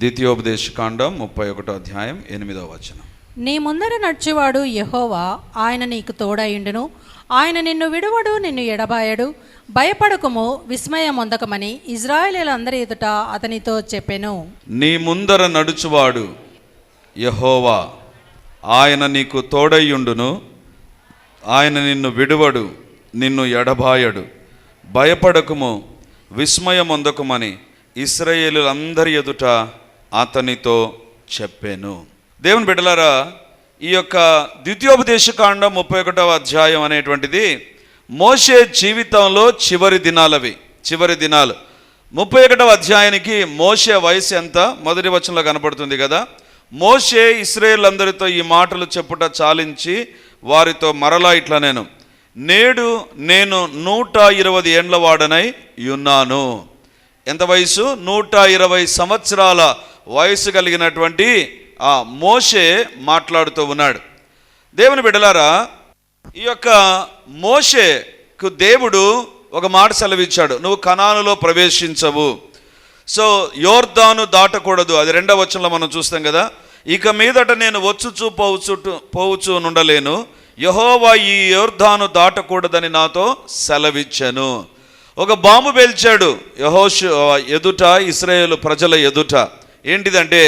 ద్వితీయోపదేశ కాండం ముప్పై ఒకటో అధ్యాయం ఎనిమిదో వచనం. నీ ముందర నడిచేవాడు యెహోవా ఆయన నీకు తోడయుండును. ఆయన నిన్ను విడువడు నిన్ను ఎడబాయడు. భయపడకుము విస్మయం పొందకమని ఇజ్రాయేలీలందరి ఎదుట అతనితో చెప్పెను. నీ ముందర నడుచువాడు యహోవా ఆయన నీకు తోడయ్యుండును ఆయన నిన్ను విడువడు నిన్ను ఎడబాయడు. భయపడకుము విస్మయమొందకుమని ఇస్రాయేలులందరి ఎదుట అతనితో చెప్పాను. దేవుని బిడ్డలారా ఈ యొక్క ద్వితీయోపదేశ కాండం ముప్పై ఒకటవ అధ్యాయం అనేటువంటిది మోషే జీవితంలో చివరి దినాలవి. చివరి దినాలు. ముప్పై ఒకటవ అధ్యాయానికి మోషే వయసు ఎంత? మొదటి వచనంలో కనపడుతుంది కదా. మోషే అందరితో ఈ మాటలు చెప్పుట చాలించి వారితో మరలా ఇట్లా నేను నేడు నేను నూట ఇరవై ఏండ్ల వాడనై ఉన్నాను. ఎంత వయసు? నూట ఇరవై సంవత్సరాల వయసు కలిగినటువంటి ఆ మోషే మాట్లాడుతూ ఉన్నాడు. దేవుని బిడలారా ఈ యొక్క మోషేకు దేవుడు ఒక మాట సెలవిచ్చాడు. నువ్వు కణానులో ప్రవేశించవు. సో యోర్దాను దాటకూడదు. అది రెండవ వచనంలో మనం చూస్తాం కదా. ఇక మీదట నేను వచ్చుచు పోవచ్చు పోవచ్చు నుండలేను. యహోవా ఈ యోర్ధాను దాటకూడదని నాతో సెలవిచ్చాను. ఒక బాంబు పేల్చాడు యహోష్ ఎదుట ఇస్రాయేల్ ప్రజల ఎదుట. ఏంటిదంటే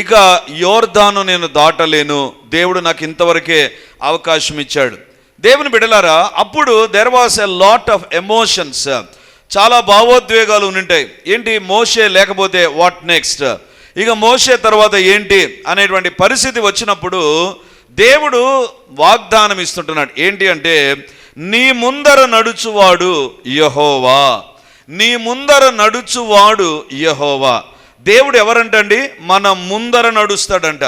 ఇక యోర్ధాను నేను దాటలేను దేవుడు నాకు ఇంతవరకే అవకాశం ఇచ్చాడు. దేవుని బిడలారా అప్పుడు there was a lot of emotions చాలా భావోద్వేగాలు ఉంటాయి ఏంటి మోషే లేకపోతే వాట్ నెక్స్ట్ ఇక మోషే తర్వాత ఏంటి అనేటువంటి పరిస్థితి వచ్చినప్పుడు దేవుడు వాగ్దానం ఇస్తుంటున్నాడు. ఏంటి అంటే నీ ముందర నడుచువాడు యహోవా. నీ ముందర నడుచువాడు యహోవా. దేవుడు ఎవరంటండి? మన ముందర నడుస్తాడంట.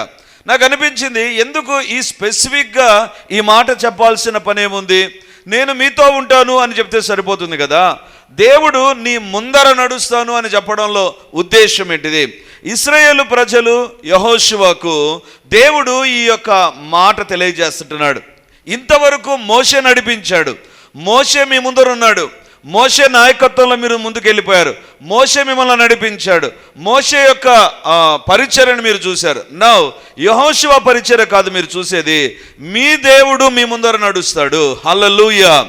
నాకు అనిపించింది ఎందుకు ఈ స్పెసిఫిక్గా ఈ మాట చెప్పాల్సిన పనేముంది? నేను మీతో ఉంటాను అని చెప్తే సరిపోతుంది కదా? దేవుడు నీ ముందర నడుస్తాను అని చెప్పడంలో ఉద్దేశం ఏంటిది? ఇస్రాయేలు ప్రజలు యహోశివకు దేవుడు ఈ యొక్క మాట తెలియజేస్తుంటున్నాడు ఇంతవరకు మోసే నడిపించాడు. మోసే మీ ముందర ఉన్నాడు మోసే నాయకత్వంలో మీరు ముందుకెళ్ళిపోయారు. మోసే మిమ్మల్ని నడిపించాడు. మోసే యొక్క ఆ, పరిచర్యను మీరు చూశారు. నవ్ యహోశివ పరిచర్య కాదు మీరు చూసేది. మీ దేవుడు మీ ముందర నడుస్తాడు. హల్లెలూయా.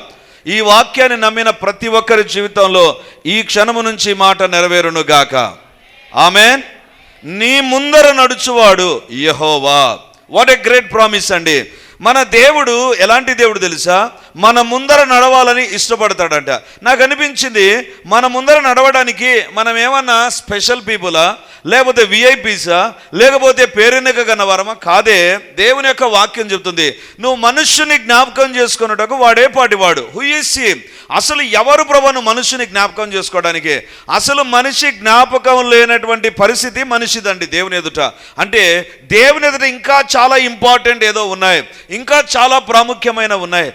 ఈ వాక్యాన్ని నమ్మిన ప్రతి ఒక్కరి జీవితంలో ఈ క్షణము నుంచి మాట నెరవేరును గాక. ఆమె నీ ముందర నడుచువాడు యహోవా. వాట్ ఎ గ్రేట్ ప్రామిస్ అండి. మన దేవుడు ఎలాంటి దేవుడు తెలుసా? మన ముందర నడవాలని ఇష్టపడతాడంట. నాకు అనిపించింది మన ముందర నడవడానికి మనం ఏమన్నా స్పెషల్ పీపులా లేకపోతే విఐపీసా లేకపోతే పేరెన్నిక కన్నవారమా కాదే దేవుని యొక్క వాక్యం చెప్తుంది. నువ్వు మనుష్యుని జ్ఞాపకం చేసుకున్నటకు వాడే పాటివాడు. హుయిసి అసలు ఎవరు ప్రభను మనుషుని జ్ఞాపకం చేసుకోవడానికి? అసలు మనిషి జ్ఞాపకం లేనటువంటి పరిస్థితి మనిషిదండి దేవుని ఎదుట. అంటే దేవుని ఎదుట ఇంకా చాలా ఇంపార్టెంట్ ఏదో ఉన్నాయి. ఇంకా చాలా ప్రాముఖ్యమైన ఉన్నాయి.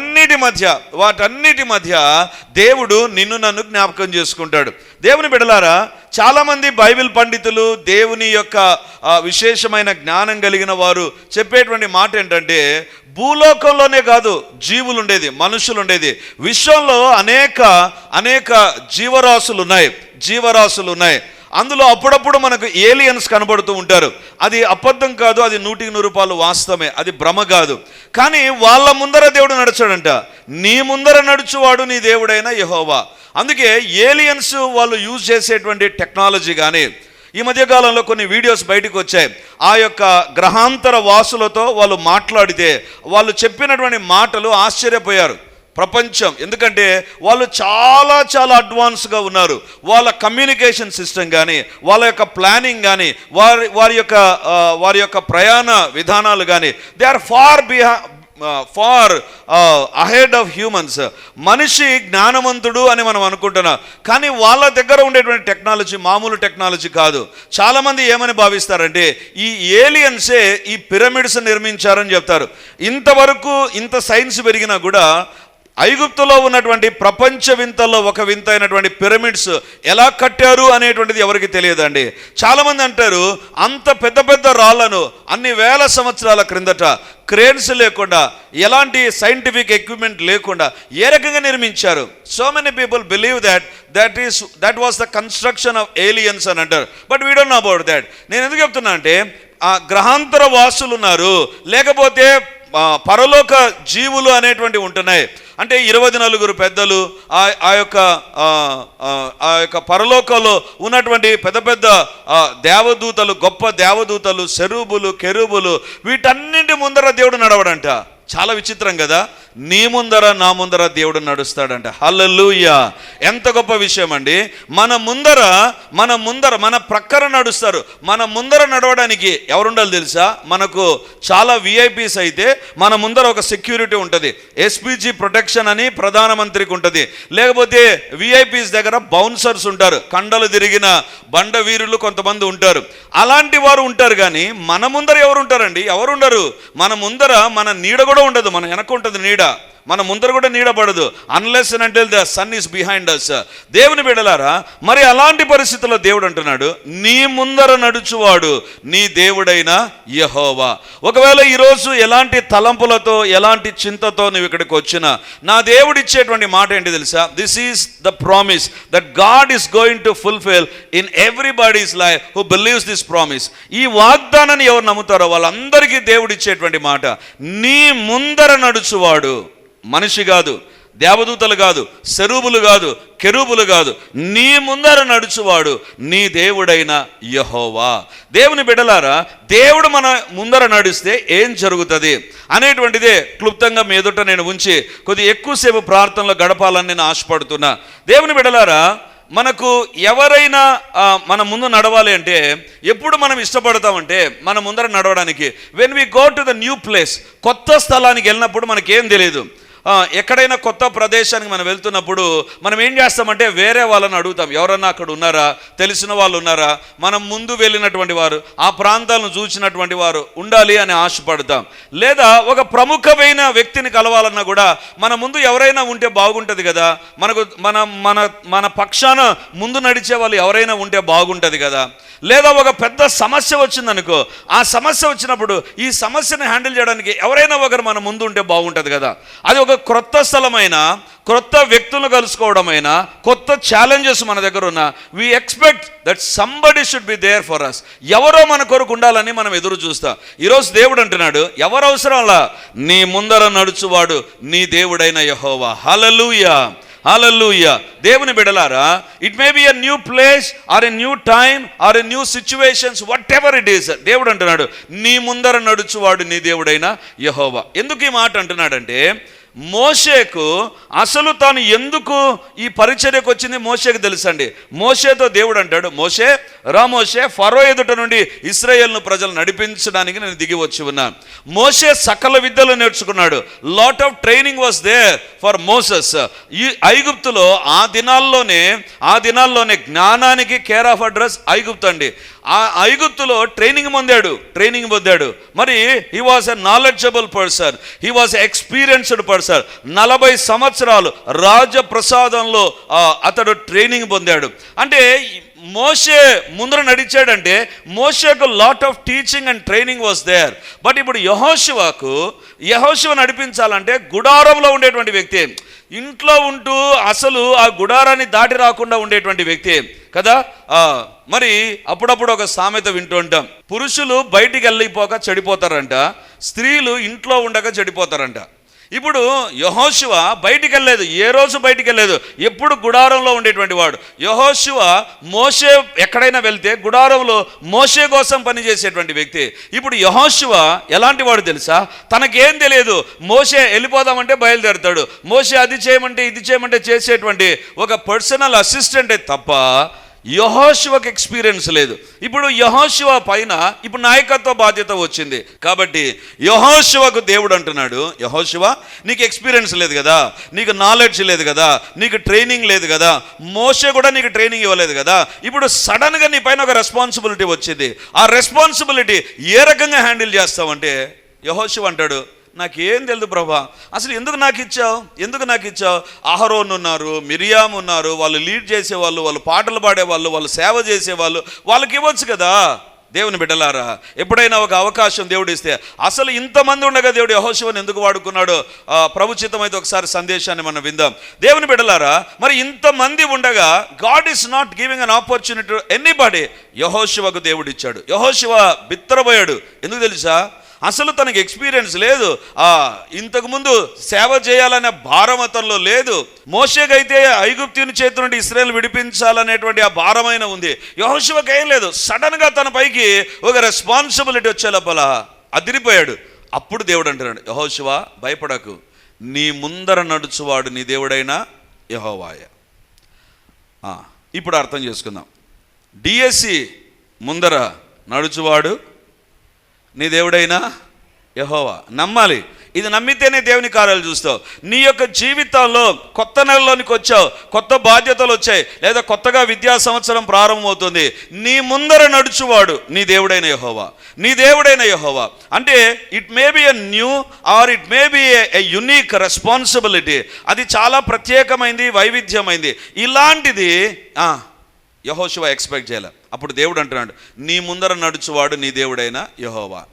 వాటన్నిటి మధ్య వాటన్నిటి మధ్య దేవుడు నిన్ను నన్ను జ్ఞాపకం చేసుకుంటాడు. దేవుని బిడలారా చాలామంది బైబిల్ పండితులు దేవుని యొక్క విశేషమైన జ్ఞానం కలిగిన వారు చెప్పేటువంటి మాట ఏంటంటే భూలోకంలోనే కాదు జీవులు ఉండేది మనుషులు ఉండేది విశ్వంలో అనేక అనేక జీవరాశులు ఉన్నాయి జీవరాశులు ఉన్నాయి అందులో అప్పుడప్పుడు మనకు ఏలియన్స్ కనబడుతూ ఉంటారు. అది అబద్ధం కాదు అది నూటికి నూరు రూపాయలు వాస్తవమే అది భ్రమ కాదు. కానీ వాళ్ళ ముందర దేవుడు నడిచాడంట. నీ ముందర నడుచువాడు నీ దేవుడైన యహోవా. అందుకే ఏలియన్స్ వాళ్ళు యూజ్ చేసేటువంటి టెక్నాలజీ కానీ ఈ మధ్యకాలంలో కొన్ని వీడియోస్ బయటకు వచ్చాయి. ఆ యొక్క గ్రహాంతర వాసులతో వాళ్ళు మాట్లాడితే వాళ్ళు చెప్పినటువంటి మాటలు ఆశ్చర్యపోయారు. ప్రపంచం. ఎందుకంటే వాళ్ళు చాలా చాలా అడ్వాన్స్గా ఉన్నారు. వాళ్ళ కమ్యూనికేషన్ సిస్టమ్ కానీ వాళ్ళ యొక్క ప్లానింగ్ కానీ వారి వారి యొక్క వారి యొక్క ప్రయాణ విధానాలు కానీ దే ఆర్ ఫార్ బిహా ఫార్ అహెడ్ ఆఫ్ హ్యూమన్స్ మనిషి జ్ఞానవంతుడు అని మనం అనుకుంటున్నాం. కానీ వాళ్ళ దగ్గర ఉండేటువంటి టెక్నాలజీ మామూలు టెక్నాలజీ కాదు. చాలామంది ఏమని భావిస్తారంటే ఈ ఏలియన్సే ఈ పిరమిడ్స్ నిర్మించారని చెప్తారు. ఇంతవరకు ఇంత సైన్స్ పెరిగినా కూడా ఐగుప్తులో ఉన్నటువంటి ప్రపంచ వింతల్లో ఒక వింత అయినటువంటి పిరమిడ్స్ ఎలా కట్టారు అనేటువంటిది ఎవరికి తెలియదండి. చాలామంది అంటారు అంత పెద్ద పెద్ద రాళ్ళను అన్ని వేల సంవత్సరాల క్రిందట క్రేన్స్ లేకుండా ఎలాంటి సైంటిఫిక్ ఎక్విప్మెంట్ లేకుండా ఏ రకంగా నిర్మించారు? So many people believe that that is that was the construction of aliens అని అంటారు. But we don't know about that నేను ఎందుకు చెప్తున్నా అంటే ఆ గ్రహాంతర వాసులు ఉన్నారు లేకపోతే పరలోక జీవులు అనేటువంటి ఉంటున్నాయి. అంటే ఇరవై నలుగురు పెద్దలు ఆ ఆ యొక్క ఆ, యొక్క పరలోకంలో ఉన్నటువంటి పెద్ద పెద్ద దేవదూతలు గొప్ప దేవదూతలు శరూబులు కెరూబులు వీటన్నింటి ముందర దేవుడు నడవడంట. చాలా విచిత్రం కదా? నీ ముందర నా ముందర దేవుడు నడుస్తాడంట. హల్లెలూయ. ఎంత గొప్ప విషయం అండి మన ముందర మన ముందర మన ప్రక్కన నడుస్తారు. మన ముందర నడవడానికి ఎవరుండాలి తెలుసా? మనకు చాలా విఐపీస్ అయితే మన ముందర ఒక సెక్యూరిటీ ఉంటుంది. ఎస్పీజీ ప్రొటెక్షన్ అని ప్రధానమంత్రికి ఉంటుంది. లేకపోతే విఐపీస్ దగ్గర బౌన్సర్స్ ఉంటారు. కండలు తిరిగిన బండ వీరులు కొంతమంది ఉంటారు. అలాంటి వారు ఉంటారు కానీ మన ముందర ఎవరు ఉంటారండి ఎవరు ఉండరు మన ముందర మన నీడ కూడా ఉండదు. మన వెనక ఉంటుంది నీడ. Mira, మన ముందర కూడా నీడబడదు. అన్లెస్ అంటే the sun is behind us దేవుని బిడలారా మరి అలాంటి పరిస్థితుల్లో దేవుడు అంటున్నాడు నీ ముందర నడుచువాడు నీ దేవుడైన యహోవా. ఒకవేళ ఈరోజు ఎలాంటి తలంపులతో ఎలాంటి చింతతో నువ్వు ఇక్కడికి వచ్చినా నా దేవుడు ఇచ్చేటువంటి మాట ఏంటి తెలుసా? This is the promise that God is going to fulfil in everybody's life who believes this promise ఈ వాగ్దానాన్ని ఎవరు నమ్ముతారో వాళ్ళందరికీ దేవుడు ఇచ్చేటువంటి మాట నీ ముందర నడుచువాడు మనిషి కాదు దేవదూతలు కాదు సెరూబులు కాదు కెరూబులు కాదు. నీ ముందర నడుచువాడు నీ దేవుడైన యహోవా. దేవుని బిడలారా దేవుడు మన ముందర నడిస్తే ఏం జరుగుతుంది అనేటువంటిదే క్లుప్తంగా మీ ఎదుట నేను ఉంచి కొద్ది ఎక్కువసేపు ప్రార్థనలో గడపాలని నేను ఆశపడుతున్నా. దేవుని బిడలారా మనకు ఎవరైనా మన ముందు నడవాలి అంటే ఎప్పుడు మనం ఇష్టపడతామంటే మన ముందర నడవడానికి when we go to the new place కొత్త స్థలానికి వెళ్ళినప్పుడు మనకేం తెలియదు ఎక్కడైనా కొత్త ప్రదేశానికి మనం వెళ్తున్నప్పుడు మనం ఏం చేస్తామంటే వేరే వాళ్ళని అడుగుతాం. ఎవరన్నా అక్కడ ఉన్నారా? తెలిసిన వాళ్ళు ఉన్నారా? మనం ముందు వెళ్ళినటువంటి వారు ఆ ప్రాంతాలను చూసినటువంటి వారు ఉండాలి అని ఆశపడతాం. లేదా ఒక ప్రముఖమైన వ్యక్తిని కలవాలన్నా కూడా మన ముందు ఎవరైనా ఉంటే బాగుంటుంది కదా. మనకు మన మన మన పక్షాన ముందు నడిచే వాళ్ళు ఎవరైనా ఉంటే బాగుంటుంది కదా. లేదా ఒక పెద్ద సమస్య వచ్చిందనుకో ఆ సమస్య వచ్చినప్పుడు ఈ సమస్యను హ్యాండిల్ చేయడానికి ఎవరైనా ఒకరు మన ముందు ఉంటే బాగుంటుంది కదా. అది ఒక క్రొత్త స్థలమైన క్రొత్త వ్యక్తులను కలుసుకోవడమైనా కొత్త ఛాలెంజెస్ మన దగ్గర ఉన్న we expect that somebody should be there for us ఎవరో మన కొరకు ఉండాలని మనం ఎదురు చూస్తాం. ఈరోజు దేవుడు అంటున్నాడు ఎవరు అవసరంలా? నీ ముందర నడుచువాడు నీ దేవుడైన యహోవా. హలలుయా హలలుయ దేవుని బిడలారా it may be a new place or a new time or a new situations whatever it is దేవుడు అంటున్నాడు నీ ముందర నడుచువాడు నీ దేవుడైన యహోవా. ఎందుకు ఈ మాట అంటున్నాడంటే మోషేకు అసలు తాను ఎందుకు ఈ పరిచర్యకు వచ్చింది? మోషేకు తెలుసండి. మోషేతో దేవుడు అంటాడు మోషే రా మోషే ఫరో ఎదుట నుండి ఇస్రాయేల్ను ప్రజలు నడిపించడానికి నేను దిగి వచ్చి ఉన్నాను మోషే సకల విద్యలు నేర్చుకున్నాడు. Lot of training was there for Moses ఈ ఐగుప్తులో ఆ దినాల్లోనే ఆ దినాల్లోనే జ్ఞానానికి కేర్ ఆఫ్ అడ్రస్ ఐగుప్తు అండి. ఆ ఐగుప్తులో ట్రైనింగ్ పొందాడు ట్రైనింగ్ పొందాడు. మరి he was a knowledgeable person he was experienced person నలభై సంవత్సరాలు రాజప్రసాదంలో అతడు ట్రైనింగ్ పొందాడు. అంటే మోషే ముందర నడిచాడంటే మోషేకు lot of teaching and training was there but ఇప్పుడు యహోశివాకు యహోశివ నడిపించాలంటే గుడారంలో ఉండేటువంటి వ్యక్తి. ఇంట్లో ఉంటూ అసలు ఆ గుడారాన్ని దాటి రాకుండా ఉండేటువంటి వ్యక్తి. కదా? మరి అప్పుడప్పుడు ఒక సామెత వింటూ ఉంటాం. పురుషులు బయటికి వెళ్ళిపోక చెడిపోతారంట స్త్రీలు ఇంట్లో ఉండక చెడిపోతారంట. ఇప్పుడు యహోశివ బయటికి వెళ్ళలేదు ఏ రోజు బయటికి వెళ్ళలేదు ఎప్పుడు గుడారంలో ఉండేటువంటి వాడు. యహోశివ మోషే ఎక్కడైనా వెళ్తే గుడారంలో మోసే కోసం పనిచేసేటువంటి వ్యక్తి. ఇప్పుడు యహోశివ ఎలాంటి వాడు తెలుసా? తనకేం తెలియదు మోసే వెళ్ళిపోదామంటే బయలుదేరుతాడు. మోసే అది చేయమంటే ఇది చేయమంటే చేసేటువంటి ఒక పర్సనల్ అసిస్టెంటే తప్ప యహోశివకు ఎక్స్పీరియన్స్ లేదు. ఇప్పుడు యహోశివ పైన ఇప్పుడు నాయకత్వ బాధ్యత వచ్చింది. కాబట్టి యహోశివకు దేవుడు అంటున్నాడు యహోశివ నీకు ఎక్స్పీరియన్స్ లేదు కదా నీకు నాలెడ్జ్ లేదు కదా నీకు ట్రైనింగ్ లేదు కదా మోసే కూడా నీకు ట్రైనింగ్ ఇవ్వలేదు కదా ఇప్పుడు సడన్గా నీ పైన ఒక రెస్పాన్సిబిలిటీ వచ్చింది. ఆ రెస్పాన్సిబిలిటీ ఏ రకంగా హ్యాండిల్ చేస్తావంటే యహోశివ అంటాడు నాకేం తెలియదు ప్రభా. అసలు ఎందుకు నాకు ఇచ్చావు ఎందుకు నాకు ఇచ్చావు అహరోన్ ఉన్నారు మిరియాం ఉన్నారు వాళ్ళు లీడ్ చేసేవాళ్ళు వాళ్ళు పాటలు పాడేవాళ్ళు వాళ్ళు సేవ చేసేవాళ్ళు వాళ్ళకి ఇవ్వచ్చు కదా. దేవుని బిడ్డలారా ఎప్పుడైనా ఒక అవకాశం దేవుడు ఇస్తే అసలు ఇంతమంది ఉండగా దేవుడు యహోశివని ఎందుకు వాడుకున్నాడు ప్రభుచితమైతే ఒకసారి సందేశాన్ని మనం విందాం. దేవుని బిడ్డలారా మరి ఇంతమంది ఉండగా God is not giving an opportunity anybody యహోశివకు దేవుడు ఇచ్చాడు యహోశివ బిత్తరపోయాడు. ఎందుకు తెలుసా? అసలు తనకి ఎక్స్పీరియన్స్ లేదు. ఇంతకుముందు సేవ చేయాలనే భారం అతనిలో లేదు. మోషేకైతే ఐగుప్తుని చేతి నుండి ఇస్రాయల్ విడిపించాలనేటువంటి ఆ భారమైన ఉంది. యహోశివకి ఏం లేదు. సడన్గా తన పైకి ఒక రెస్పాన్సిబిలిటీ వచ్చే లోపల అదిరిపోయాడు. అప్పుడు దేవుడు అంటున్నాడు యహోశివ భయపడకు. నీ ముందర నడుచువాడు నీ దేవుడైనా యహోవాయ. ఆ, ఇప్పుడు అర్థం చేసుకుందాం. డిఎస్సి ముందర నడుచువాడు నీ దేవుడైనా? యహోవా. నమ్మాలి. ఇది నమ్మితేనే దేవుని కార్యాలు చూస్తావు. నీ యొక్క జీవితంలో కొత్త నెలలోనికి వచ్చావు. కొత్త బాధ్యతలు వచ్చాయి. లేదా కొత్తగా విద్యా సంవత్సరం ప్రారంభమవుతుంది. నీ ముందర నడుచువాడు నీ దేవుడైన యహోవా. నీ దేవుడైన యహోవా. అంటే it may be a new or it may be a unique responsibility అది చాలా ప్రత్యేకమైంది వైవిధ్యమైంది. ఇలాంటిది యహోశివ ఎక్స్పెక్ట్ చేయాలి. అప్పుడు దేవుడు అంటున్నాడు నీ ముందర నడుచువాడు నీ దేవుడైన యహోవా.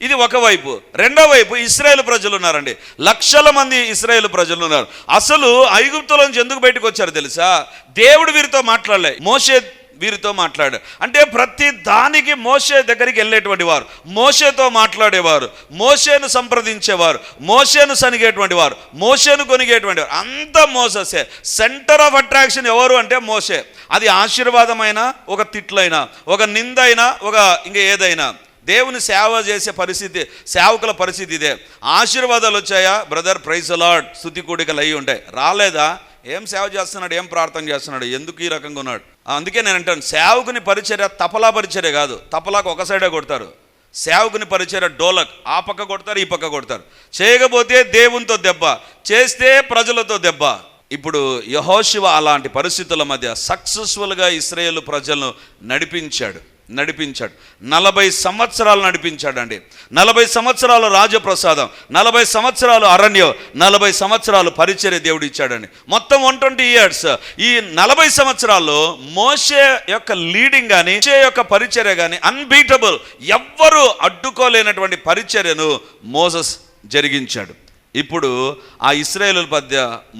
ఇది ఒకవైపు రెండో వైపు ఇస్రాయేల్ ప్రజలు ఉన్నారండి. లక్షల మంది ఇస్రాయేల్ ప్రజలు ఉన్నారు. అసలు ఐగుప్తుల నుంచి ఎందుకు బయటకు వచ్చారు తెలుసా? దేవుడు వీరితో మాట్లాడలే. మోషే వీరితో మాట్లాడాడు. అంటే ప్రతి దానికి మోషే దగ్గరికి వెళ్ళేటువంటి వారు. మోసేతో మాట్లాడేవారు. మోషేను సంప్రదించేవారు. మోషేను సనిగేటువంటి వారు. మోషేను కొనిగేటువంటి వారు. అంతా మోససే. సెంటర్ ఆఫ్ అట్రాక్షన్ ఎవరు అంటే మోషే. అది ఆశీర్వాదమైన ఒక తిట్లైనా ఒక నిందైనా ఒక ఇంకా ఏదైనా. దేవుని సేవ చేసే పరిస్థితి సేవకుల పరిస్థితి ఇదే. ఆశీర్వాదాలు వచ్చాయా? బ్రదర్ ప్రైజ్ అలాడ్ స్థుతి కూడికలు అయి ఉంటాయి. రాలేదా? ఏం సేవ చేస్తున్నాడు? ఏం ప్రార్థన చేస్తున్నాడు? ఎందుకు ఈ రకంగా ఉన్నాడు? అందుకే నేను అంటాను సేవకుని పరిచర్య తపలా పరిచర్య కాదు. తపలాకు ఒక సైడే కొడతారు. సేవకుని పరిచర్య డోలక్. ఆ పక్క కొడతారు ఈ పక్క కొడతారు. చేయకపోతే దేవునితో దెబ్బ చేస్తే ప్రజలతో దెబ్బ. ఇప్పుడు యహోశివ అలాంటి పరిస్థితుల మధ్య సక్సెస్ఫుల్గా ఇస్రాయేల్ ప్రజలను నడిపించాడు. నడిపించాడు. నలభై సంవత్సరాలు నడిపించాడండి. నలభై సంవత్సరాలు రాజప్రసాదం నలభై సంవత్సరాలు అరణ్యం నలభై సంవత్సరాలు పరిచర్య దేవుడు ఇచ్చాడండి. మొత్తం వన్ ట్వంటీ ఇయర్స్. ఈ నలభై సంవత్సరాల్లో మోషే యొక్క లీడింగ్ కానీ మోసే యొక్క పరిచర్య కానీ అన్బీటబుల్ ఎవ్వరూ అడ్డుకోలేనటువంటి పరిచర్యను మోసస్ జరిగించాడు. ఇప్పుడు ఆ ఇస్రాయేల్ మధ్య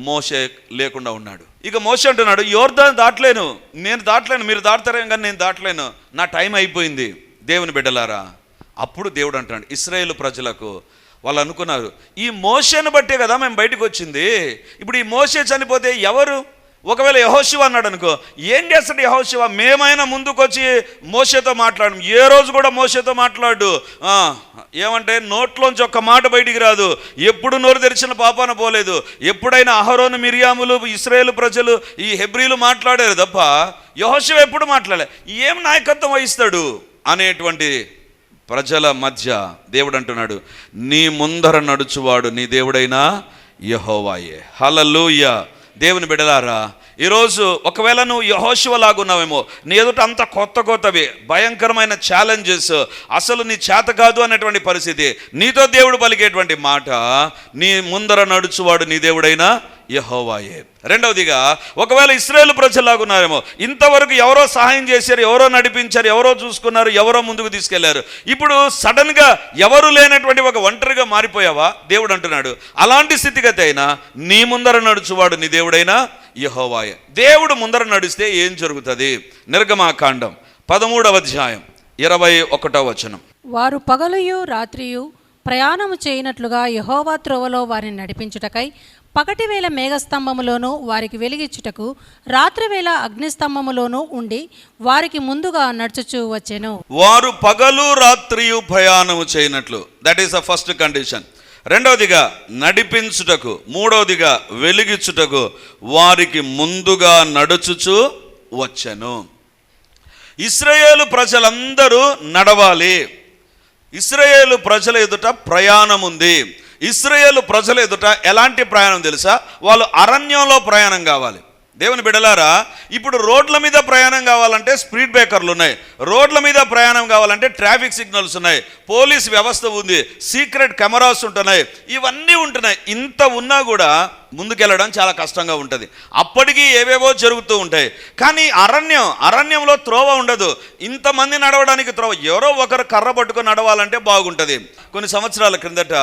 మోషే లేకుండా ఉన్నాడు. ఇక మోసే అంటున్నాడు యోర్దాన్ దాటలేను నేను దాటలేను మీరు దాటతారేం కానీ నేను దాటలేను నా టైం అయిపోయింది దేవుని బిడ్డలారా. అప్పుడు దేవుడు అంటున్నాడు ఇస్రాయేల్ ప్రజలకు వాళ్ళు అనుకున్నారు ఈ మోషేను బట్టే కదా మేము బయటకు వచ్చింది ఇప్పుడు ఈ మోషే చనిపోతే ఎవరు ఒకవేళ యహోశివ అన్నాడు అనుకో ఏం చేస్తాడు యహోశివ మేమైనా ముందుకొచ్చి వచ్చి మోషేతో మాట్లాడడం ఏ రోజు కూడా మోషేతో మాట్లాడు. ఆ, ఏమంటే నోట్లోంచి ఒక్క మాట బయటికి రాదు. ఎప్పుడు నోరు తెరిచిన పాపాన పోలేదు. ఎప్పుడైనా అహరోను మిరియాములు ఇస్రాయేల్ ప్రజలు ఈ హెబ్రీలు మాట్లాడారు తప్ప యహోశివ ఎప్పుడు మాట్లాడలే. ఏం నాయకత్వం వహిస్తాడు? అనేటువంటి ప్రజల మధ్య దేవుడు అంటున్నాడు నీ ముందర నడుచువాడు నీ దేవుడైనా యహోవాయే. హలలుయ దేవుని బిడలారా ఈరోజు ఒకవేళ నువ్వు యహోశివలాగున్నావేమో నీ ఎదుట అంత కొత్త కొత్తవి భయంకరమైన ఛాలెంజెస్ అసలు నీ చేత కాదు అనేటువంటి పరిస్థితి నీతో దేవుడు పలికేటువంటి మాట నీ ముందర నడుచువాడు నీ దేవుడైనా యహోవాయే. రెండవదిగా ఒకవేళ ఇస్రాయేల్ ప్రజలాగున్నారేమో ఇంతవరకు ఎవరో సహాయం చేశారు ఎవరో నడిపించారు ఎవరో చూసుకున్నారు ఎవరో ముందుకు తీసుకెళ్ళారు ఇప్పుడు సడన్గా ఎవరు లేనటువంటి ఒక ఒంటరిగా మారిపోయావా? దేవుడు అంటున్నాడు అలాంటి స్థితిగతి అయినా నీ ముందర నడుచువాడు నీ దేవుడైనా యహోవాయ. దేవుడు ముందర నడిస్తే ఏం జరుగుతుంది? నిర్గమాకాండం పదమూడవ అధ్యాయం ఇరవై ఒకటో వచనం. వారు పగలుయు రాత్రియు ప్రయాణము చేయనట్లుగా యహోవా త్రోవలో వారిని నడిపించుటకై పగటివేళ మేఘస్తంభములోను వారికి వెలిగించుటకు రాత్రివేళ అగ్నిస్తంభములోను ఉండి వారికి ముందుగా నడుచుచూ వచ్చెను. వారు పగలు రాత్రియు ప్రయాణము చేయనట్లు. That is the first condition రెండవదిగా నడిపించుటకు మూడవదిగా వెలిగించుటకు వారికి ముందుగా నడుచుచు వచ్చను. ఇస్రాయేలు ప్రజలందరూ నడవాలి. ఇస్రాయేలు ప్రజల ఎదుట ప్రయాణం ఉంది. ఇస్రాయేలు ప్రజల ఎదుట ఎలాంటి ప్రయాణం తెలుసా? వాళ్ళు అరణ్యంలో ప్రయాణం కావాలి. దేవుని బిడలారా ఇప్పుడు రోడ్ల మీద ప్రయాణం కావాలంటే స్పీడ్ బ్రేకర్లు ఉన్నాయి. రోడ్ల మీద ప్రయాణం కావాలంటే ట్రాఫిక్ సిగ్నల్స్ ఉన్నాయి. పోలీస్ వ్యవస్థ ఉంది. సీక్రెట్ కెమెరాస్ ఉంటున్నాయి. ఇవన్నీ ఉంటున్నాయి. ఇంత ఉన్నా కూడా ముందుకెళ్ళడం చాలా కష్టంగా ఉంటుంది. అప్పటికి ఏవేవో జరుగుతూ ఉంటాయి. కానీ అరణ్యం అరణ్యంలో త్రోవ ఉండదు. ఇంతమంది నడవడానికి త్రోవ ఎవరో ఒకరు కర్ర పట్టుకొని నడవాలంటే బాగుంటుంది. కొన్ని సంవత్సరాల క్రిందట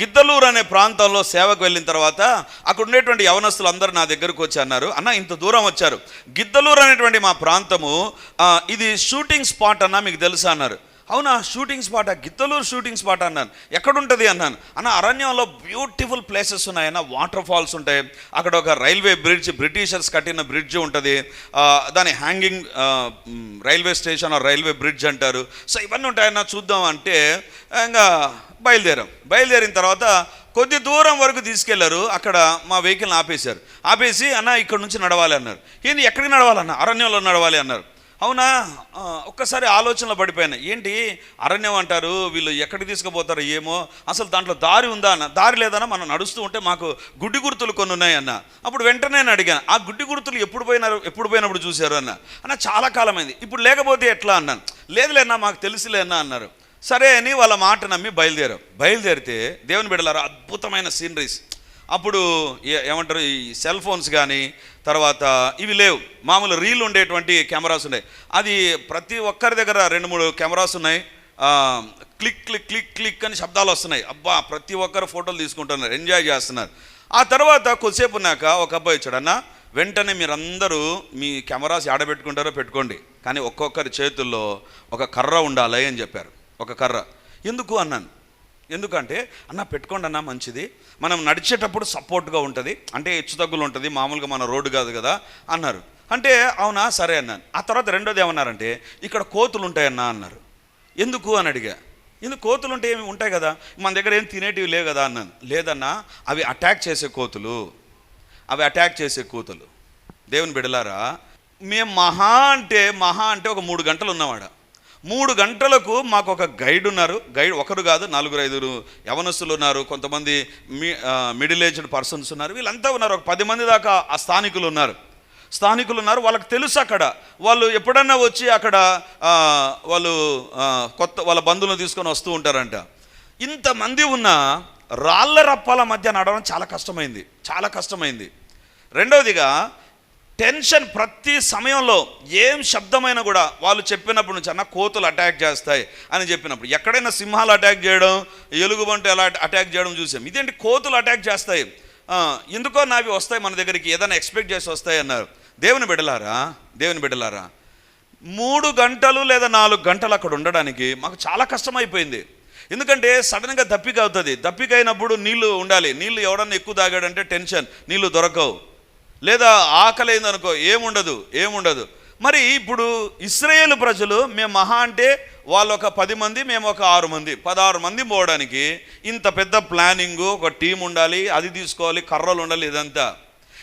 గిద్దలూరు అనే ప్రాంతంలో సేవకు వెళ్ళిన తర్వాత అక్కడ ఉండేటువంటి యవనస్తులు అందరూ నా దగ్గరకు వచ్చి అన్నారు అన్న ఇంత దూరం వచ్చారు. గిద్దలూరు అనేటువంటి మా ప్రాంతము ఇది షూటింగ్ స్పాట్ అన్న మీకు తెలుసా? అన్నారు. అవునా shooting spot Giddalur shooting spot అన్నాను. ఎక్కడుంటుంది అన్నాను. అన్న అరణ్యంలో బ్యూటిఫుల్ ప్లేసెస్ ఉన్నాయన్న వాటర్ ఫాల్స్ ఉంటాయి. అక్కడ ఒక రైల్వే బ్రిడ్జ్ బ్రిటిషర్స్ కట్టిన బ్రిడ్జ్ ఉంటుంది. దాని హ్యాంగింగ్ రైల్వే స్టేషన్ ఆ రైల్వే బ్రిడ్జ్ అంటారు. సో ఇవన్నీ ఉంటాయన్న చూద్దాం అంటే ఇంకా బయలుదేరాం. బయలుదేరిన తర్వాత కొద్ది దూరం వరకు తీసుకెళ్ళారు. అక్కడ మా వెహికల్ని ఆపేశారు. ఆపేసి అన్న ఇక్కడ నుంచి నడవాలి అన్నారు. ఏంది ఎక్కడికి నడవాలన్న? అరణ్యంలో నడవాలి అన్నారు. అవునా? ఒక్కసారి ఆలోచనలో పడిపోయాను. ఏంటి? అరణ్యం అంటారు వీళ్ళు ఎక్కడికి తీసుకుపోతారో ఏమో. అసలు దాంట్లో దారి ఉందా అన్న దారి లేదన్నా మనం నడుస్తూ ఉంటే మాకు గుడ్డి గుర్తులు కొన్ని ఉన్నాయన్న. అప్పుడు వెంటనే నేను అడిగాను ఆ గుడ్డి గుర్తులు ఎప్పుడు పోయినారు ఎప్పుడు పోయినప్పుడు చూశారు? అన్న. అన్న చాలా కాలమైంది. ఇప్పుడు లేకపోతే ఎట్లా అన్నాను. లేదులేనా మాకు తెలుసులేనా అన్నారు. సరే అని వాళ్ళ మాట నమ్మి బయలుదేరాం. బయలుదేరితే దేవుని బిడలారు అద్భుతమైన సీనరీస్. అప్పుడు ఏ- ఏమంటారు ఈ సెల్ ఫోన్స్ కానీ తర్వాత ఇవి లేవు. మామూలు రీల్ ఉండేటువంటి కెమెరాస్ ఉన్నాయి. అది ప్రతి ఒక్కరి దగ్గర రెండు మూడు కెమెరాస్ ఉన్నాయి. క్లిక్ క్లిక్ క్లిక్ క్లిక్ అని శబ్దాలు వస్తున్నాయి. అబ్బా ప్రతి ఒక్కరు ఫోటోలు తీసుకుంటున్నారు ఎంజాయ్ చేస్తున్నారు. ఆ తర్వాత కొద్దిసేపు ఉన్నాక ఒక అబ్బాయి వచ్చాడు అన్న వెంటనే మీరందరూ మీ కెమెరాస్ ఆడబెట్టుకుంటారో పెట్టుకోండి. కానీ ఒక్కొక్కరి చేతుల్లో ఒక కర్ర ఉండాలి అని చెప్పారు. ఒక కర్ర. ఎందుకు? అన్నాను. ఎందుకంటే అన్న పెట్టుకోండి అన్న మంచిది. మనం నడిచేటప్పుడు సపోర్ట్గా ఉంటుంది. అంటే హెచ్చు తగ్గులు ఉంటుంది మామూలుగా మన రోడ్డు కాదు కదా అన్నారు. అంటే అవునా? సరే అన్నాను. ఆ తర్వాత రెండోది ఏమన్నారంటే ఇక్కడ కోతులు ఉంటాయన్నా అన్నారు. ఎందుకు అని అడిగా. ఎందుకు కోతులు ఉంటే ఏమి ఉంటాయి కదా? మన దగ్గర ఏం తినేటివి లేవు కదా అన్నాను. లేదన్నా అవి అటాక్ చేసే కోతులు. అవి అటాక్ చేసే కోతులు. దేవుని బిడలారా మేము మహా అంటే మహా అంటే ఒక మూడు గంటలు ఉన్నవాడు. మూడు గంటలకు మాకు ఒక గైడ్ ఉన్నారు. గైడ్ ఒకరు కాదు నలుగురు ఐదుగురు యవనస్తులు ఉన్నారు. కొంతమంది మీ మిడిల్ ఏజ్డ్ పర్సన్స్ ఉన్నారు. వీళ్ళంతా ఉన్నారు. ఒక పది మంది దాకా ఆ స్థానికులు ఉన్నారు. స్థానికులు ఉన్నారు. వాళ్ళకి తెలుసు అక్కడ. వాళ్ళు ఎప్పుడన్నా వచ్చి అక్కడ వాళ్ళు కొత్త వాళ్ళ బంధువులను తీసుకొని వస్తూ ఉంటారంట. ఇంతమంది ఉన్న రాళ్ళ రప్పాల మధ్య నడవడం చాలా కష్టమైంది. చాలా కష్టమైంది. రెండవదిగా టెన్షన్ ప్రతి సమయంలో ఏం శబ్దమైనా కూడా వాళ్ళు చెప్పినప్పుడు నుంచి అన్న కోతులు అటాక్ చేస్తాయి అని చెప్పినప్పుడు ఎక్కడైనా సింహాలు అటాక్ చేయడం ఎలుగుబంటి ఎలా అటాక్ చేయడం చూసాం. ఇదేంటి కోతులు అటాక్ చేస్తాయి? ఎందుకో నావి వస్తాయి మన దగ్గరికి ఏదైనా ఎక్స్పెక్ట్ చేసి వస్తాయి అన్నారు. దేవుని బిడలారా దేవుని బిడలారా మూడు గంటలు లేదా నాలుగు గంటలు అక్కడ ఉండడానికి మాకు చాలా కష్టమైపోయింది. ఎందుకంటే సడన్గా దప్పిక అవుతుంది. దప్పిక అయినప్పుడు నీళ్ళు ఉండాలి. నీళ్ళు ఎవడన్నా ఎక్కువ తాగాడంటే టెన్షన్ నీళ్ళు దొరకవు. లేదా ఆకలి అయిందనుకో ఏముండదు ఏముండదు. మరి ఇప్పుడు ఇస్రాయేల్ ప్రజలు మేము మహా అంటే వాళ్ళు ఒక పది మంది మేము ఒక ఆరు మంది. పదహారు మంది పోవడానికి ఇంత పెద్ద ప్లానింగ్ ఒక టీం ఉండాలి అది తీసుకోవాలి కర్రలు ఉండాలి ఇదంతా.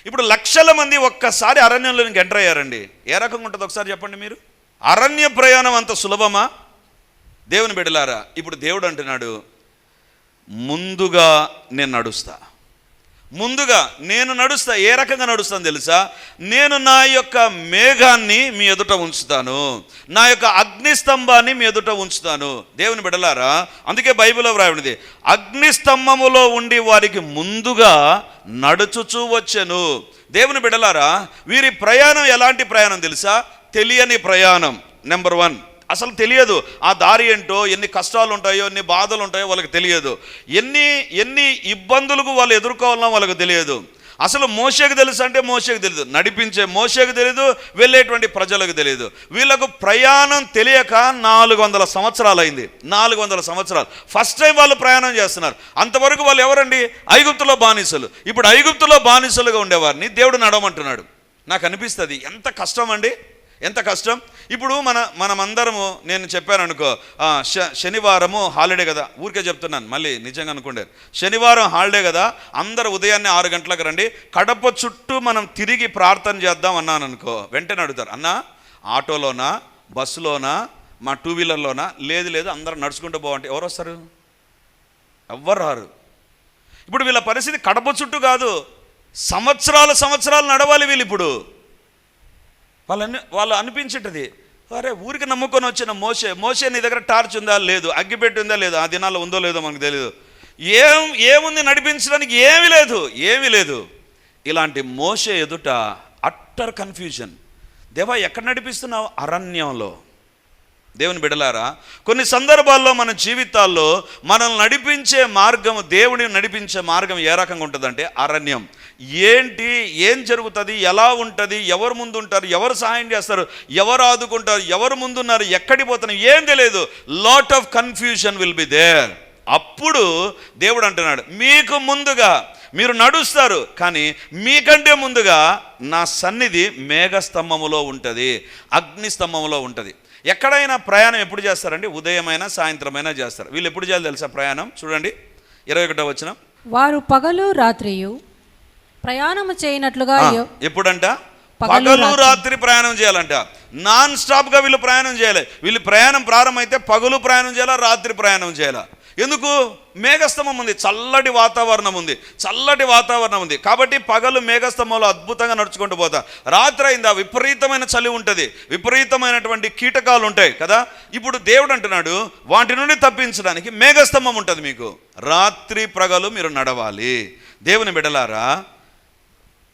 ఇప్పుడు లక్షల మంది ఒక్కసారి అరణ్యంలోనికి ఎంటర్ అయ్యారండి. ఏ రకంగా ఉంటుంది ఒకసారి చెప్పండి మీరు? అరణ్య ప్రయాణం అంత సులభమా? దేవుని బిడలారా ఇప్పుడు దేవుడు అంటున్నాడు ముందుగా నేను నడుస్తా. ముందుగా నేను నడుస్తా ఏ రకంగా నడుస్తాను తెలుసా? నేను నా యొక్క మేఘాన్ని మీ ఎదుట ఉంచుతాను. నా యొక్క అగ్నిస్తంభాన్ని మీ ఎదుట ఉంచుతాను. దేవుని బిడలారా అందుకే బైబిల్లో వ్రాయబడింది అగ్నిస్తంభములో ఉండి వారికి ముందుగా నడుచుచూ వచ్చెను. దేవుని బిడలారా వీరి ప్రయాణం ఎలాంటి ప్రయాణం తెలుసా? తెలియని ప్రయాణం. నెంబర్ వన్ అసలు తెలియదు ఆ దారి ఏంటో ఎన్ని కష్టాలు ఉంటాయో ఎన్ని బాధలు ఉంటాయో వాళ్ళకి తెలియదు. ఎన్ని ఎన్ని ఇబ్బందులకు వాళ్ళు ఎదుర్కోవాలో వాళ్ళకి తెలియదు. అసలు మోషకు తెలుసు అంటే మోషకు తెలియదు. నడిపించే మోషకు తెలియదు వెళ్ళేటువంటి ప్రజలకు తెలియదు. వీళ్ళకు ప్రయాణం తెలియక నాలుగు వందల సంవత్సరాలు అయింది నాలుగు వందల సంవత్సరాలు. ఫస్ట్ టైం వాళ్ళు ప్రయాణం చేస్తున్నారు. అంతవరకు వాళ్ళు ఎవరండి? ఐగుప్తులో బానిసలు. ఇప్పుడు ఐగుప్తులో బానిసలుగా ఉండేవారిని దేవుడు నడవమంటున్నాడు. నాకు అనిపిస్తుంది ఎంత కష్టం అండి? ఎంత కష్టం? ఇప్పుడు మన మనమందరము నేను చెప్పాను అనుకో శ శనివారము హాలిడే కదా ఊరికే చెప్తున్నాను మళ్ళీ నిజంగా అనుకోండి. శనివారం హాలిడే కదా అందరు ఉదయాన్నే ఆరు గంటలకు రండి కడప చుట్టూ మనం తిరిగి ప్రార్థన చేద్దాం అన్నాను అనుకో వెంటనే అడుగుతారు అన్నా ఆటోలోనా బస్సులోనా మా టూ వీలర్లోనా? లేదు లేదు అందరూ నడుచుకుంటూ పోవంటే ఎవరు వస్తారు? ఎవ్వరు రారు. ఇప్పుడు వీళ్ళ పరిస్థితి కడప చుట్టూ కాదు సంవత్సరాలు సంవత్సరాలు నడవాలి వీళ్ళు ఇప్పుడు. వాళ్ళని వాళ్ళు అనిపించేటది. అరే ఊరికి నమ్ముకొని వచ్చిన మోసే మోసే నీ దగ్గర టార్చ్ ఉందా? లేదు. అగ్గిపెట్టి ఉందా? లేదు. ఆ దినాల్లో ఉందో లేదో మనకు తెలియదు ఏం ఏముంది నడిపించడానికి? ఏమీ లేదు. ఏమీ లేదు. ఇలాంటి మోసే ఎదుట అట్టర్ కన్ఫ్యూజన్. దేవా ఎక్కడ నడిపిస్తున్నావు? అరణ్యంలో. దేవుని బిడలారా కొన్ని సందర్భాల్లో మన జీవితాల్లో మనల్ని నడిపించే మార్గం దేవుడిని నడిపించే మార్గం ఏ రకంగా ఉంటుందంటే అరణ్యం. ఏంటి ఏం జరుగుతుంది ఎలా ఉంటుంది ఎవరు ముందు ఉంటారు ఎవరు సహాయం చేస్తారు ఎవరు ఆదుకుంటారు ఎవరు ముందున్నారు ఎక్కడికి పోతున్నారు ఏం తెలియదు. Lot of confusion will be there అప్పుడు దేవుడు అంటున్నాడు మీకు ముందుగా మీరు నడుస్తారు కానీ మీకంటే ముందుగా నా సన్నిధి మేఘస్తంభములో ఉంటుంది అగ్నిస్తంభములో ఉంటుంది. ఎక్కడైనా ప్రయాణం ఎప్పుడు చేస్తారండి? ఉదయమైనా సాయంత్రమైనా చేస్తారు. వీళ్ళు ఎప్పుడు చేయాలి తెలుసా ప్రయాణం? చూడండి. ఇరవై ఒకటో వచ్చిన వారు పగలు రాత్రియు ప్రయాణము చేయనట్లుగా ఎప్పుడంట? పగలు, రాత్రి. రాత్రి ప్రయాణం చేయాలంట. నాన్ స్టాప్గా వీళ్ళు ప్రయాణం చేయాలి. వీళ్ళు ప్రయాణం ప్రారంభమైతే పగలు ప్రయాణం చేయాలా? రాత్రి ప్రయాణం చేయాలా? ఎందుకు? మేఘస్తంభం ఉంది చల్లటి వాతావరణం ఉంది చల్లటి వాతావరణం ఉంది. కాబట్టి పగలు మేఘస్తంభంలో అద్భుతంగా నడుచుకుంటూ పోతా. రాత్రి అయిందా? విపరీతమైన చలి ఉంటుంది విపరీతమైనటువంటి కీటకాలు ఉంటాయి కదా? ఇప్పుడు దేవుడు అంటున్నాడు వాటి నుండి తప్పించడానికి మేఘస్తంభం ఉంటుంది మీకు. రాత్రి ప్రగలు మీరు నడవాలి. దేవుని బిడలారా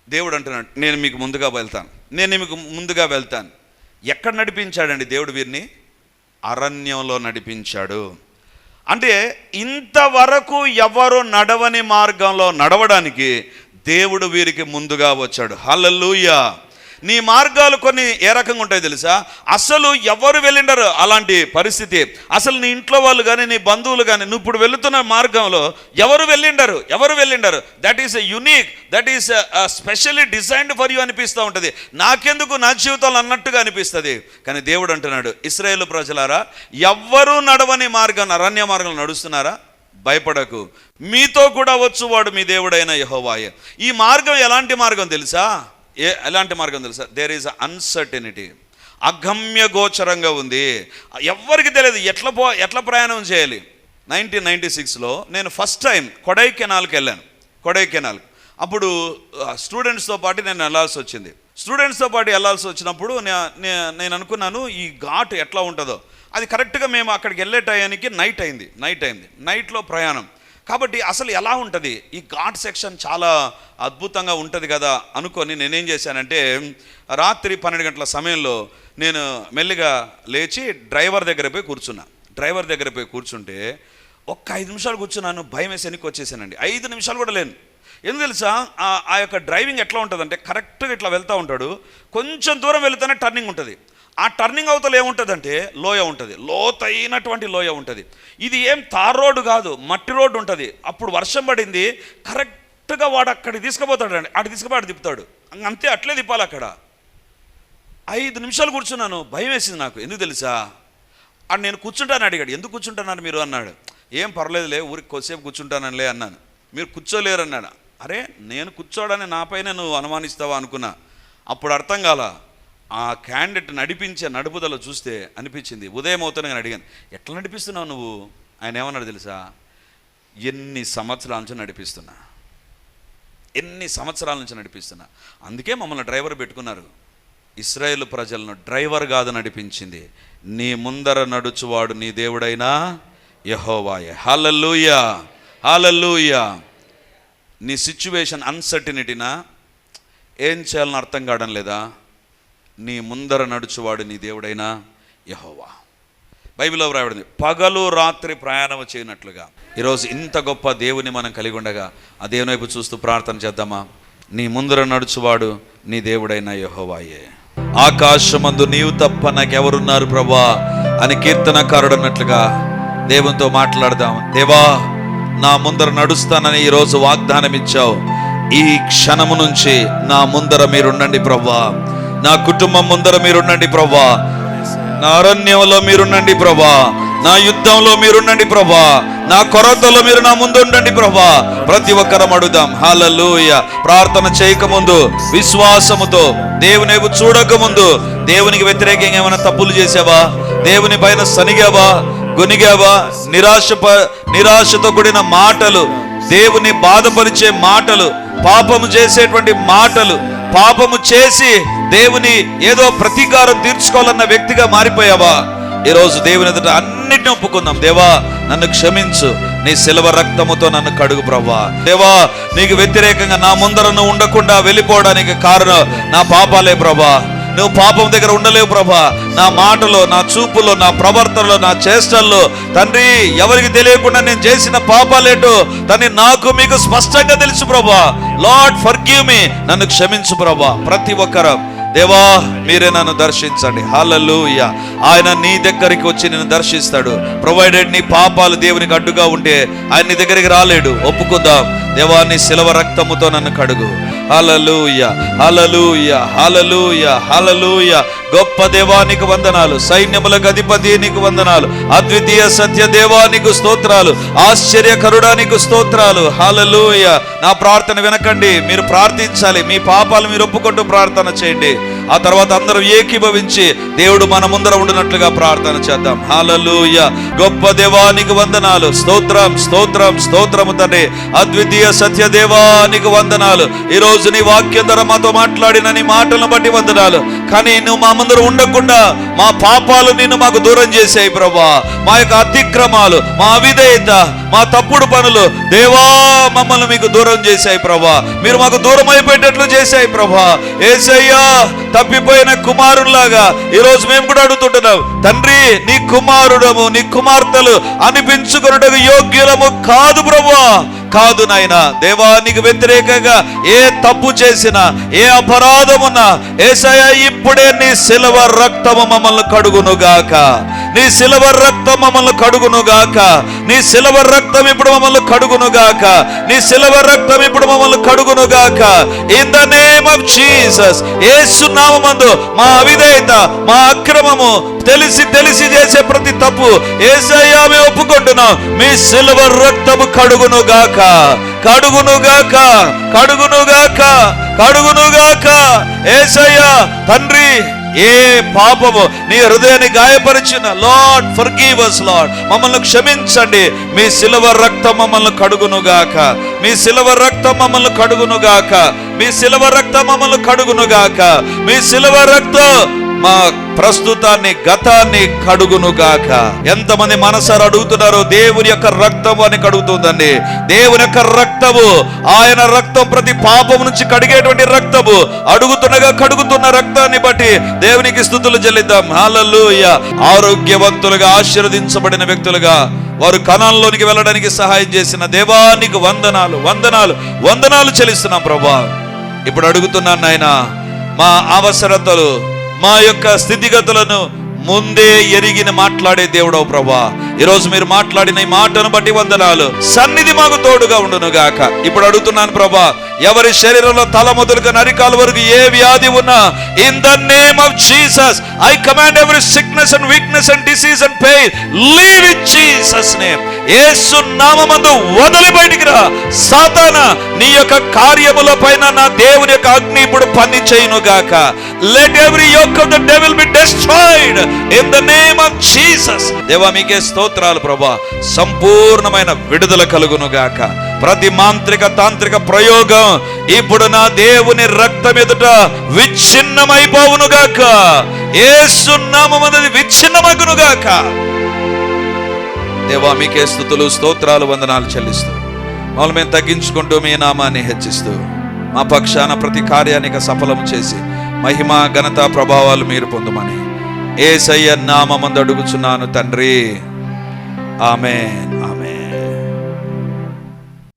దేవుడు అంటున్నాడు నేను మీకు ముందుగా వెళ్తాను నేను మీకు ముందుగా వెళ్తాను. ఎక్కడ నడిపించాడండి దేవుడు వీరిని? అరణ్యంలో నడిపించాడు. అంటే ఇంతవరకు ఎవరు నడవని మార్గంలో నడవడానికి దేవుడు వీరికి ముందుగా వచ్చాడు. హల్లెలూయా. నీ మార్గాలు కొన్ని ఏ రకంగా ఉంటాయి తెలుసా? అసలు ఎవరు వెళ్ళిండరు అలాంటి పరిస్థితి. అసలు నీ ఇంట్లో వాళ్ళు కానీ నీ బంధువులు కానీ నువ్వు ఇప్పుడు వెళుతున్న మార్గంలో ఎవరు వెళ్ళిండరు? ఎవరు వెళ్ళిండరు? That is a unique that is specially designed for you అనిపిస్తూ ఉంటుంది. నాకెందుకు నా జీవితంలో అన్నట్టుగా అనిపిస్తుంది? కానీ దేవుడు అంటున్నాడు ఇస్రాయేల్ ప్రజలారా ఎవ్వరూ నడవని మార్గం అరణ్య మార్గంలో నడుస్తున్నారా? భయపడకు. మీతో కూడా వచ్చువాడు మీ దేవుడైన యహోవాయ. ఈ మార్గం ఎలాంటి మార్గం తెలుసా? ఏ ఎలాంటి మార్గం తెలుసా? దేర్ ఈజ్ అన్సర్టెనిటీ అగమ్య గోచరంగా ఉంది. ఎవ్వరికి తెలియదు. ఎట్లా పో ఎట్లా ప్రయాణం చేయాలి? నైన్టీన్ నైంటీ సిక్స్లో నేను ఫస్ట్ టైం కొడైకెనాల్కి వెళ్ళాను. కొడైకెనాల్. అప్పుడు స్టూడెంట్స్తో పాటు నేను వెళ్ళాల్సి వచ్చింది. స్టూడెంట్స్తో పాటు వెళ్ళాల్సి వచ్చినప్పుడు నే- నే- నేను అనుకున్నాను ఈ ఘాట్ ఎట్లా ఉంటుందో. అది కరెక్ట్గా మేము అక్కడికి వెళ్ళే టయానికి నైట్ అయింది. నైట్ అయింది. నైట్లో ప్రయాణం. కాబట్టి అసలు ఎలా ఉంటుంది? ఈ ఘాట్ సెక్షన్ చాలా అద్భుతంగా ఉంటుంది కదా అనుకొని నేనేం చేశానంటే రాత్రి పన్నెండు గంటల సమయంలో నేను మెల్లిగా లేచి డ్రైవర్ దగ్గర పోయి కూర్చున్నా. డ్రైవర్ దగ్గర పోయి కూర్చుంటే ఒక్క ఐదు నిమిషాలు కూర్చున్నాను భయం వేసి వెనక్కి వచ్చేసానండి. ఐదు నిమిషాలు కూడా లేను. ఎందుకు తెలుసా? ఆ- ఆ యొక్క డ్రైవింగ్ ఎట్లా ఉంటుందంటే కరెక్ట్గా ఇట్లా వెళ్తూ ఉంటాడు. కొంచెం దూరం వెళితేనే టర్నింగ్ ఉంటుంది. ఆ టర్నింగ్ అవతల ఏముంటుందంటే లోయ ఉంటుంది. లోతైనటువంటి లోయ ఉంటుంది. ఇది ఏం తార్ రోడ్డు కాదు మట్టి రోడ్డు ఉంటుంది. అప్పుడు వర్షం పడింది కరెక్ట్గా వాడు అక్కడికి తీసుకుపోతాడండి అటు తీసుకుపోయి తిప్పుతాడు. అంతే అట్లే తిప్పాలి అక్కడ. ఐదు నిమిషాలు కూర్చున్నాను భయం వేసింది నాకు. ఎందుకు తెలుసా? అని నేను కూర్చుంటాను అడిగాడు. ఎందుకు కూర్చుంటున్నారు మీరు? అన్నాడు. ఏం పర్లేదులే ఊరికి కొద్దిసేపు కూర్చుంటానంలే అన్నాను. మీరు కూర్చోలేరు అన్నాడు. అరే నేను కూర్చోడని నాపైనే నువ్వు అనుమానిస్తావా? అనుకున్నా. అప్పుడు అర్థం కాలా ఆ క్యాండిడేట్ నడిపించే నడుపుదల చూస్తే అనిపించింది. ఉదయం అవుతాను కానీ అడిగాను ఎట్లా నడిపిస్తున్నావు నువ్వు? ఆయన ఏమన్నాడు తెలుసా? ఎన్ని సంవత్సరాల నుంచి నడిపిస్తున్నా. ఎన్ని సంవత్సరాల నుంచి నడిపిస్తున్నా. అందుకే మమ్మల్ని డ్రైవర్ పెట్టుకున్నారు. ఇస్రాయేల్ ప్రజలను డ్రైవర్ కాదు నడిపించింది. నీ ముందర నడుచువాడు నీ దేవుడైనా యహోవాయే. హాలల్లుయా! హాలల్లుయా! నీ సిచ్యువేషన్ అన్సర్టినిటీనా ఏం చేయాలని అర్థం కావడం లేదా? నీ ముందర నడుచువాడు నీ దేవుడైనా యహోవా. బైబిల్లో వ్రాయబడింది పగలు రాత్రి ప్రయాణం చేయనట్లుగా. ఈరోజు ఇంత గొప్ప దేవుని మనం కలిగి ఉండగా ఆ దేవుని వైపు చూస్తూ ప్రార్థన చేద్దామా? నీ ముందర నడుచువాడు నీ దేవుడైన యహోవాయే. ఆకాశమందు నీవు తప్ప నాకెవరున్నారు ప్రభా? అని కీర్తనకారుడు అన్నట్లుగా దేవునితో మాట్లాడదాం. దేవా నా ముందర నడుస్తానని ఈరోజు వాగ్దానం ఇచ్చావు ఈ క్షణము నుంచి నా ముందర మీరుండండి ప్రభా. నా కుటుంబం ముందర మీరుండండి ప్రభా నా అరణ్యంలో మీరుండండి ప్రభా నా యుద్ధంలో మీరుండండి ప్రభా నా కొరతలో మీరు నా ముందు ఉండండి ప్రభా ప్రతి ఒక్కరం అడుగుదాం. హాలలోయ ప్రార్థన చేయకముందు విశ్వాసముతో దేవుని వైపు చూడకముందు దేవునికి వ్యతిరేకంగా ఏమైనా తప్పులు చేసావా? దేవుని పైన సనిగావా? గొనిగావా? నిరాశ నిరాశతో కూడిన మాటలు దేవుని బాధపరిచే మాటలు పాపము చేసేటువంటి మాటలు పాపము చేసి దేవుని ఏదో ప్రతీకారం తీర్చుకోవాలన్న వ్యక్తిగా మారిపోయావా? ఈరోజు దేవుని ఎదుట అన్నిటిని ఒప్పుకుందాం. దేవా నన్ను క్షమించు. నీ శిలవ రక్తముతో నన్ను కడుగు ప్రభా దేవా నీకు వ్యతిరేకంగా నా ముందర నువ్వు ఉండకుండా వెళ్ళిపోవడానికి కారణం నా పాపాలే ప్రభా నువ్వు పాపం దగ్గర ఉండలేవు ప్రభా. నా మాటలో నా చూపులో నా ప్రవర్తనలో నా చేష్టల్లో తండ్రి ఎవరికి తెలియకుండా నేను చేసిన పాపాలేటో తండ్రి నాకు మీకు స్పష్టంగా తెలుసు ప్రభా. Lord forgive me. నన్ను క్షమించు ప్రభా. ప్రతి ఒక్కరు. దేవా మీరే నన్ను దర్శించండి. హాలూయ ఆయన నీ దగ్గరికి వచ్చి నిన్ను దర్శిస్తాడు. ప్రొవైడెడ్ నీ పాపాలు దేవునికి అడ్డుగా ఉంటే ఆయన నీ దగ్గరికి రాలేడు. ఒప్పుకుందాం. దేవా నీ శిలవ రక్తముతో నన్ను కడుగు. హలలుయ హలలుయ హలలుయ హలలుయ గొప్ప దేవానికి వందనాలు సైన్యములకు అధిపతి నీకు వందనాలు అద్వితీయ సత్య దేవానికి స్తోత్రాలు ఆశ్చర్యకరుడానికి స్తోత్రాలు. హాలలోయ నా ప్రార్థన వినకండి మీరు ప్రార్థించాలి మీ పాపాలు మీరు ఒప్పుకుంటూ ప్రార్థన చేయండి. ఆ తర్వాత అందరం ఏకీభవించి దేవుడు మన ముందర ఉండినట్లుగా ప్రార్థన చేద్దాం. హాలలుయ గొప్ప దేవానికి వందనాలు. స్తోత్రం స్తోత్రం స్తోత్రము తండ్రి. అద్వితీయ సత్య దేవానికి వందనాలు. ఈ రోజు నీ వాక్యం ధర మాతో మాట్లాడిన నీ మాటలను బట్టి వందనాలు. కానీ నువ్వు మా ముందర ఉండకుండా మా పాపాలు నిన్ను మాకు దూరం చేసాయి ప్రభా. మా యొక్క అతిక్రమాలు మా అవిధేయత మా తప్పుడు పనులు దేవా మమ్మల్ని మీకు దూరం చేశాయి ప్రభా. మీరు మాకు దూరం అయిపోయేటట్లు చేశాయి ప్రభా. ఏసయ్యా తప్పిపోయిన కుమారుల్లాగా ఈరోజు మేము కూడా అడుగుతుంటున్నాం తండ్రి నీ కుమారుడము నీ కుమార్తెలు అనిపించుకున్నట్టు యోగ్యులము కాదు ప్రభా కాదు నాయన దేవానికి వ్యతిరేకంగా ఏ తప్పు చేసినా ఏ అపరాధమున్నా ఏసయ ఇప్పుడే నీ శిలవ రక్తము మమ్మల్ని కడుగునుగాక. నీ శిలవ రక్తం మమ్మల్ని కడుగునుగాక. నీ శిలవ రక్తం ఇప్పుడు మమ్మల్ని కడుగునుగాక. నీ శిలవ రక్తం ఇప్పుడు మమ్మల్ని కడుగునుగాక. In the name of Jesus Yesu మా అవిధేయత మా అక్రమము తెలిసి తెలిసి చేసే ప్రతి తప్పు ఏసయ్యా మేము ఒప్పుకుంటున్నాం. మీ శిలవ రక్తము కడుగునుగాక. కడుగునుగాక కడుగునుగాక కడుగునుగాక. ఏసయ్యా తండ్రి ఏ పాపము నీ హృదయాన్ని గాయపరిచిన లార్డ్ ఫర్ us లార్డ్. మమ్మల్ని క్షమించండి. మీ శిలవ రక్తం మమ్మల్ని కడుగునుగాక. మీ శిలవ రక్తం మమ్మల్ని కడుగునుగాక. మీ శిలవ రక్తం మమ్మల్ని కడుగునుగాక. మీ శిలవ రక్తం మా ప్రస్తుతాన్ని గతాన్ని కడుగును గాక. ఎంతమంది మనసారు అడుగుతున్నారో దేవుని యొక్క రక్తము అని కడుగుతుందండి. దేవుని యొక్క రక్తము ఆయన రక్తం ప్రతి పాపం నుంచి కడిగేటువంటి రక్తము. అడుగుతుండగా కడుగుతున్న రక్తాన్ని బట్టి దేవునికి స్థుతులు చెల్లిద్దాం. హాలూయ ఆరోగ్యవంతులుగా ఆశీర్వదించబడిన వ్యక్తులుగా వారు కణాల్లోనికి వెళ్ళడానికి సహాయం చేసిన దేవానికి వందనాలు వందనాలు వందనాలు చెల్లిస్తున్నాం ప్రభా. ఇప్పుడు అడుగుతున్నాను నాయన మా అవసరతలు మా యొక్క స్థితిగతులను ముందే ఎరిగిన మాట్లాడే దేవుడవు ప్రభా. ఈరోజు మీరు మాట్లాడిన ఈ మాటను బట్టి వందనాలు. సన్నిధి మాకు తోడుగా ఉండును గాక ఇప్పుడు అడుగుతున్నాను ప్రభా ఎవరి శరీరంలో తల మొదలుగా నరికాల వరకు ఏ వ్యాధి ఉన్నా in the name of Jesus I command every sickness and weakness and disease and pain leave in Jesus name Yesu నామందు వదిలి బయటికి రా. సాతాన నీ యొక్క కార్యముల పైన నా దేవుని యొక్క అగ్ని ఇప్పుడు పని చేయను గాక. Let every yoke of the devil be destroyed in the name of Jesus దేవా మీకే స్తోత్రాలు ప్రభా. సంపూర్ణమైన విడుదల కలుగును గాక. ప్రతి మాంత్రిక తాంత్రిక ప్రయోగం ఇప్పుడు నా దేవుని రక్తం ఎదుట విచ్ఛిన్నమైపోవును గాక యేసు నామమందు విచ్ఛిన్నమగును గాక దేవా మీకే స్థుతులు స్తోత్రాలు వందనాలు చెల్లిస్తూ. మమ్మల్ని మేము తగ్గించుకుంటూ మీ నామాన్ని హెచ్చిస్తూ. మా పక్షాన ప్రతి కార్యానికి సఫలం చేసి మహిమ ఘనత ప్రభావాలు మీరు పొందమని. ఏసయ్య నామందు అడుగుచున్నాను తండ్రి. ఆమెన్. ఆమె